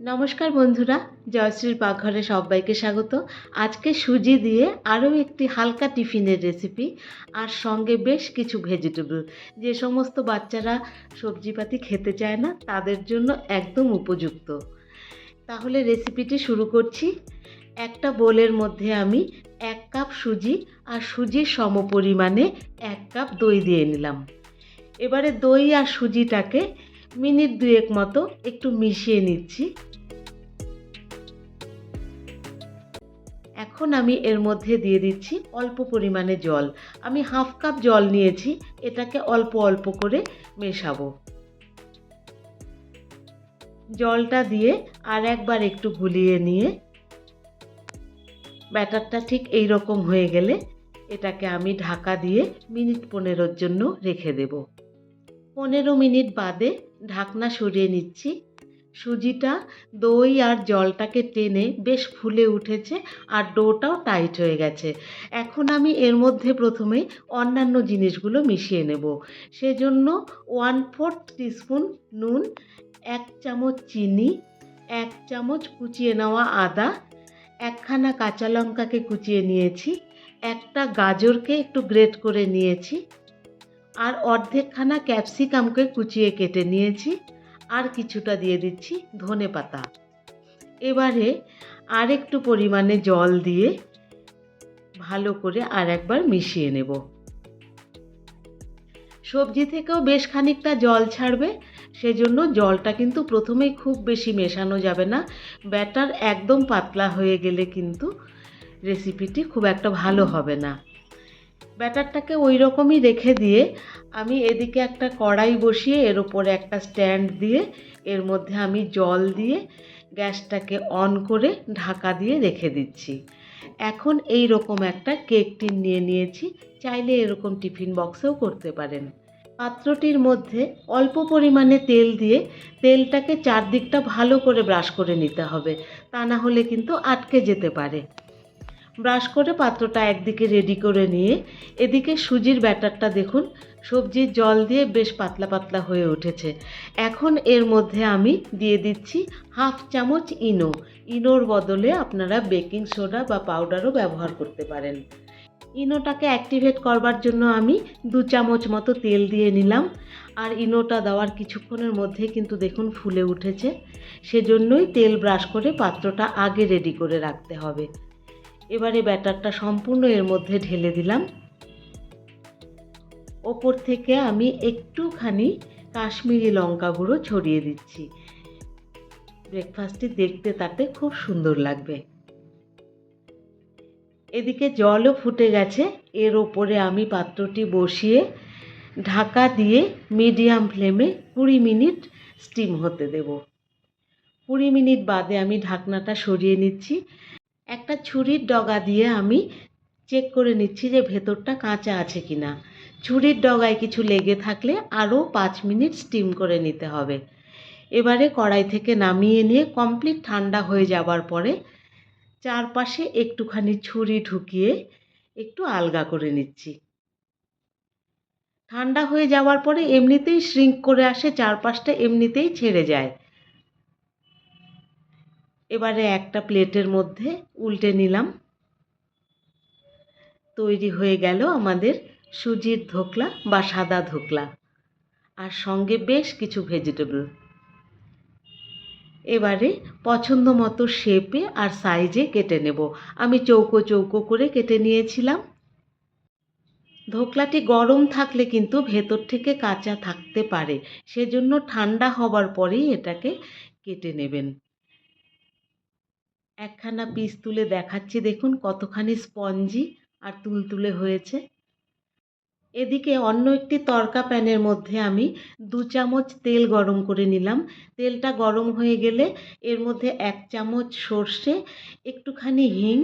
নমস্কার বন্ধুরা, জয়শ্রীর পাকঘরে সবাইকে স্বাগত। আজকে সুজি দিয়ে আরও একটি হালকা টিফিনের রেসিপি আর সঙ্গে বেশ কিছু ভেজিটেবল যে সমস্ত বাচ্চারা সবজিপাতি খেতে চায় না, তাদের জন্য একদম উপযুক্ত। তাহলে রেসিপিটি শুরু করছি। একটা বোলের মধ্যে আমি এক কাপ সুজি আর সুজির সমপরিমাণে এক কাপ দই দিয়ে নিলাম। এবারে দই আর সুজিটাকে মিনিট দুয়েক মতো একটু মিশিয়ে নিচ্ছি। এখন আমি এর মধ্যে দিয়ে দিচ্ছি অল্প পরিমাণে জল। আমি হাফ কাপ জল নিয়েছি, এটাকে অল্প অল্প করে মেশাবো। জলটা দিয়ে আর একবার একটু গুলিয়ে নিয়ে, ব্যাটারটা ঠিক এই রকম হয়ে গেলে এটাকে আমি ঢাকা দিয়ে মিনিট পনেরোর জন্য রেখে দেব। পনেরো মিনিট বাদে ঢাকনা সরিয়ে নিচ্ছি। সুজিটা, দই আর জলটাকে টেনে বেশ ফুলে উঠেছে আর ডোটাও টাইট হয়ে গেছে। এখন আমি এর মধ্যে প্রথমে অন্যান্য জিনিসগুলো মিশিয়ে নেব। সেজন্য ওয়ান ফোর্থ টিস্পুন নুন, এক চামচ চিনি, এক চামচ কুচিয়ে নেওয়া আদা, একখানা কাঁচা লঙ্কাকে কুচিয়ে নিয়েছি, একটা গাজরকে একটু গ্রেট করে নিয়েছি, আর অর্ধেকখানা ক্যাপসিকামকে কুচিয়ে কেটে নিয়েছি। আর কিছুটা দিয়ে দিচ্ছি ধনে পাতা। এবারে আর একটু পরিমাণে জল দিয়ে ভালো করে আর একবার মিশিয়ে নেব। সবজি থেকেও বেশ খানিকটা জল ছাড়বে, সেজন্য জলটা কিন্তু প্রথমেই খুব বেশি মেশানো যাবে না। ব্যাটার একদম পাতলা হয়ে গেলে কিন্তু রেসিপিটি খুব একটা ভালো হবে না। ব্যাটারটাকে ওই রকমই রেখে দিয়ে আমি এদিকে একটা কড়াই বসিয়ে এর ওপরে একটা স্ট্যান্ড দিয়ে এর মধ্যে আমি জল দিয়ে গ্যাসটাকে অন করে ঢাকা দিয়ে রেখে দিচ্ছি। এখন এই রকম একটা কেক টিন নিয়ে নিয়েছি, চাইলে এরকম টিফিন বক্সেও করতে পারেন। পাত্রটির মধ্যে অল্প পরিমাণে তেল দিয়ে তেলটাকে চারদিকটা ভালো করে ব্রাশ করে নিতে হবে, তা না হলে কিন্তু আটকে যেতে পারে। ব্রাশ করে পাত্রটা একদিকে রেডি করে নিয়ে এদিকে সুজির ব্যাটারটা দেখুন, সবজির জল দিয়ে বেশ পাতলা পাতলা হয়ে উঠেছে। এখন এর মধ্যে আমি দিয়ে দিচ্ছি হাফ চামচ ইনো। ইনোর বদলে আপনারা বেকিং সোডা বা পাউডারও ব্যবহার করতে পারেন। ইনোটাকে অ্যাক্টিভেট করবার জন্য আমি দু চামচ মতো তেল দিয়ে নিলাম। আর ইনোটা দেওয়ার কিছুক্ষণের মধ্যে কিন্তু দেখুন ফুলে উঠেছে। সেজন্যই তেল ব্রাশ করে পাত্রটা আগে রেডি করে রাখতে হবে। এবারে ব্যাটারটা সম্পূর্ণ এর মধ্যে ঢেলে দিলাম। ওপর থেকে আমি একটুখানি কাশ্মীরি লঙ্কা গুঁড়ো ছড়িয়ে দিচ্ছি। ব্রেকফাস্টটি দেখতে তাতে খুব সুন্দর লাগবে। এদিকে জলও ফুটে গেছে। এর ওপরে আমি পাত্রটি বসিয়ে ঢাকা দিয়ে মিডিয়াম ফ্লেমে কুড়ি মিনিট স্টিম হতে দেব। কুড়ি মিনিট বাদে আমি ঢাকনাটা সরিয়ে নিচ্ছি। একটা ছুরির ডগা দিয়ে আমি চেক করে নিচ্ছি যে ভেতরটা কাঁচা আছে কি না ছুরির ডগায় কিছু লেগে থাকলে আরও পাঁচ মিনিট স্টিম করে নিতে হবে। এবারে কড়াই থেকে নামিয়ে নিয়ে কমপ্লিট ঠান্ডা হয়ে যাবার পরে চারপাশে একটুখানি ছুরি ঢুকিয়ে একটু আলগা করে নিচ্ছি। ঠান্ডা হয়ে যাওয়ার পরে এমনিতেই শ্রিঙ্ক করে আসে, চারপাশটা এমনিতেই ছেড়ে যায়। এবারে একটা প্লেটের মধ্যে উল্টে নিলাম। তৈরি হয়ে গেল আমাদের সুজির ধোকলা বা সাদা ধোকলা আর সঙ্গে বেশ কিছু ভেজিটেবল। এবারে পছন্দ মতো শেপে আর সাইজে কেটে নেব। আমি চৌকো চৌকো করে কেটে নিয়েছিলাম। ধোকলাটি গরম থাকলে কিন্তু ভেতর থেকে কাঁচা থাকতে পারে, সেজন্য ঠান্ডা হবার পরেই এটাকে কেটে নেবেন। একখানা পিস তুলে দেখাচ্ছি, দেখুন কতখানি স্পঞ্জি আর তুলতুলে হয়েছে। এদিকে অন্য একটি তরকা প্যানের মধ্যে আমি দু চামচ তেল গরম করে নিলাম। তেলটা গরম হয়ে গেলে এর মধ্যে এক চামচ সর্ষে, একটুখানি হিং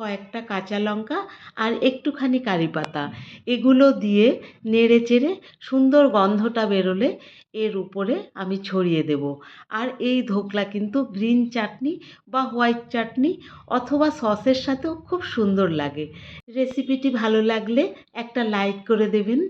কয়েকটা কাঁচা লঙ্কা আর একটুখানি কারি পাতা। এগুলো দিয়ে নেড়ে চেড়ে সুন্দর গন্ধটা বেরোলে এর উপরে আমি ছড়িয়ে দেব। আর এই ধোকলা কিন্তু গ্রিন চাটনি বা হোয়াইট চাটনি অথবা সসের সাথেও খুব সুন্দর লাগে। রেসিপিটি ভালো লাগলে একটা লাইক করে দেবেন।